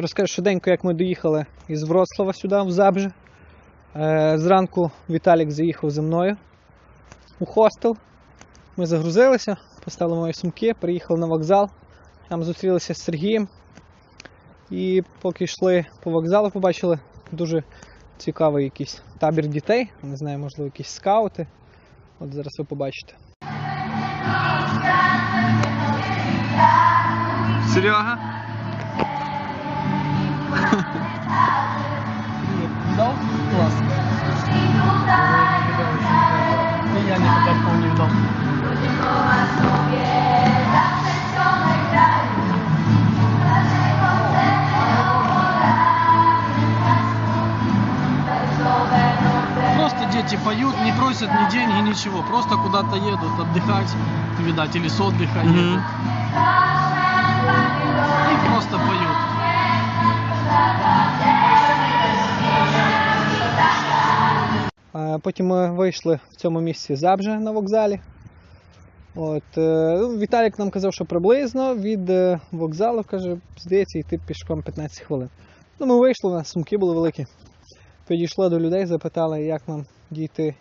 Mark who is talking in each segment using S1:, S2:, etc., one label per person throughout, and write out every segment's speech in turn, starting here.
S1: розкажу швиденько, як ми доїхали із Вроцлава сюди, в Забже. Е, Зранку Віталік заїхав зі мною у хостел. Ми загрузилися, поставили мої сумки, приїхали на вокзал. Там зустрілися з Сергієм. І поки йшли по вокзалу, побачили дуже цікавий якийсь табір дітей. Не знаю, можливо, якісь скаути. От зараз ви побачите. Серега. Віддав? Клас. І я не тепер повні віддав.
S2: Просто дети поют, не просят ни деньги, ничего. Просто куда-то едут отдыхать, видать, или с отдыха
S1: Мгм.
S2: едут.
S1: Потім ми вийшли в цьому місці Забже на вокзалі. От, е, ну, Віталік нам казав, що приблизно від е, вокзалу, каже, здається, йти пішком 15 хвилин. Ну, ми вийшли, у нас сумки були великі. Підійшли до людей, запитали, як нам дійти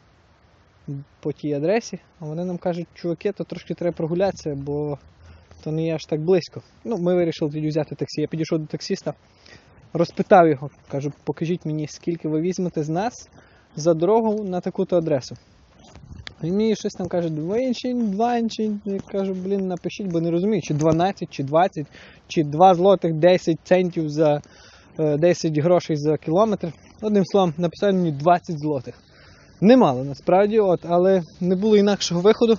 S1: по тій адресі. А вони нам кажуть, чуваки, то трошки треба прогулятися, бо то не є аж так близько. Ну, ми вирішили тоді взяти таксі. Я підійшов до таксіста, розпитав його, кажу, покажіть мені, скільки ви візьмете з нас за дорогу на таку-то адресу. Він мені щось там каже, двоєнчин, дванчин. Я кажу, блін, напишіть, бо не розумію, чи 12, чи 20, чи 2 злотих 10 центів за е, 10 грошей за кілометр. Одним словом, написав мені 20 злотих. Немало насправді, от, але не було інакшого виходу.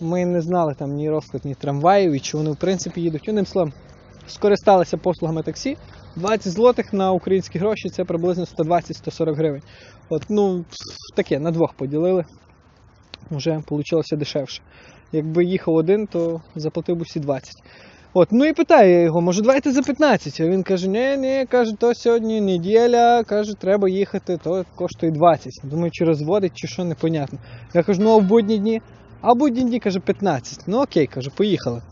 S1: Ми не знали там ні розклад, ні трамваїв, і чи вони в принципі їдуть. Одним словом, скористалися послугами таксі. 20 злотих на українські гроші це приблизно 120-140 гривень. От, ну, таке, на двох поділили. Вже вийшло дешевше. Якби їхав один, то заплатив би всі 20. От, ну і питаю я його, може давайте за 15. А він каже, ні, ні, каже, то сьогодні неділя, каже, треба їхати, то коштує 20. Думаю, чи розводить, чи що, непонятно. Я кажу, ну а в будні дні? А в будні дні, каже, 15. Ну окей, кажу, поїхали.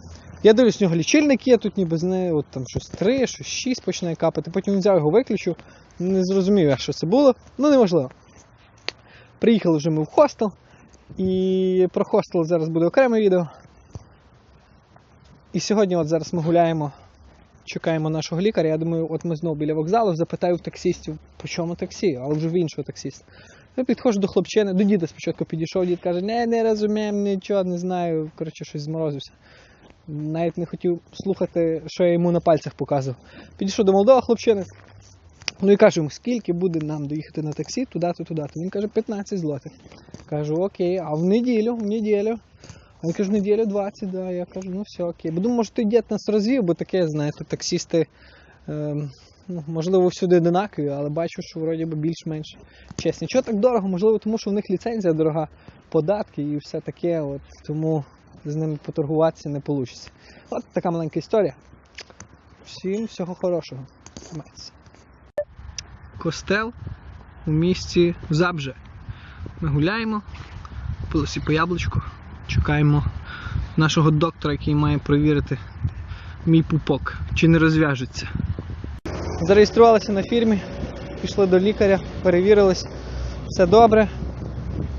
S1: Я дивлюсь, у нього лічильник є, тут ніби з нею, от там щось 3, щось 6 починає капати. Потім взяв його виключив, не зрозумів, як що це було. Ну неважливо. Приїхали вже ми в хостел. І про хостел зараз буде окреме відео. І сьогодні, от зараз ми гуляємо, чекаємо нашого лікаря. Я думаю, от ми знову біля вокзалу, запитаю в таксістів, по чому таксі, але вже в іншого таксіста. Я підходжу до хлопчини, до діда спочатку підійшов, дід каже, не, не розуміємо, нічого, не знаю. Коротше, щось зморозився. Навіть не хотів слухати, що я йому на пальцях показував. Підійшов до молодого хлопчини. Ну і кажу йому, скільки буде нам доїхати на таксі туди-то, туди-то. Він каже, 15 злотих. Кажу, окей, а в неділю, в неділю. Він каже, в неділю 20, да. Я кажу, ну все окей. Бо думаю, може той дід нас розвів, бо таке, знаєте, таксісти, ем, ну, можливо, всюди одинакові, але бачу, що вроді би більш-менш чесні. Чого так дорого? Можливо, тому що в них ліцензія дорога, податки і все таке. От, тому з ними поторгуватися не вийде. От така маленька історія. Всім всього хорошого. Тримайтеся. Костел у місті Забже. Ми гуляємо, пилися по яблучку, чекаємо нашого доктора, який має перевірити мій пупок, чи не розв'яжеться. Зареєструвалися на фірмі, пішли до лікаря, перевірились, все добре,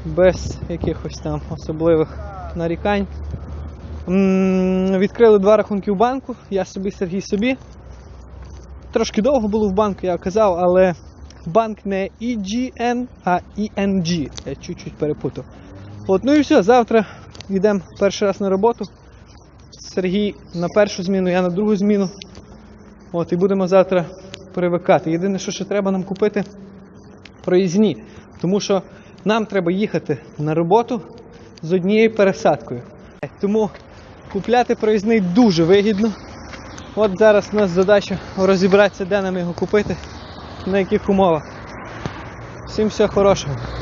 S1: без якихось там особливих нарікань. Відкрили два рахунки в банку, я собі, Сергій собі. Трошки довго було в банку, я казав, але банк не EGN, а ENG. Я чуть-чуть перепутав. От, ну і все, завтра йдемо перший раз на роботу. Сергій на першу зміну, я на другу зміну. От, і будемо завтра привикати. Єдине, що ще треба нам купити проїзні. Тому що нам треба їхати на роботу з однією пересадкою. Тому купляти проїзний дуже вигідно. От зараз у нас задача розібратися, де нам його купити, на яких умовах. Всім всього хорошого.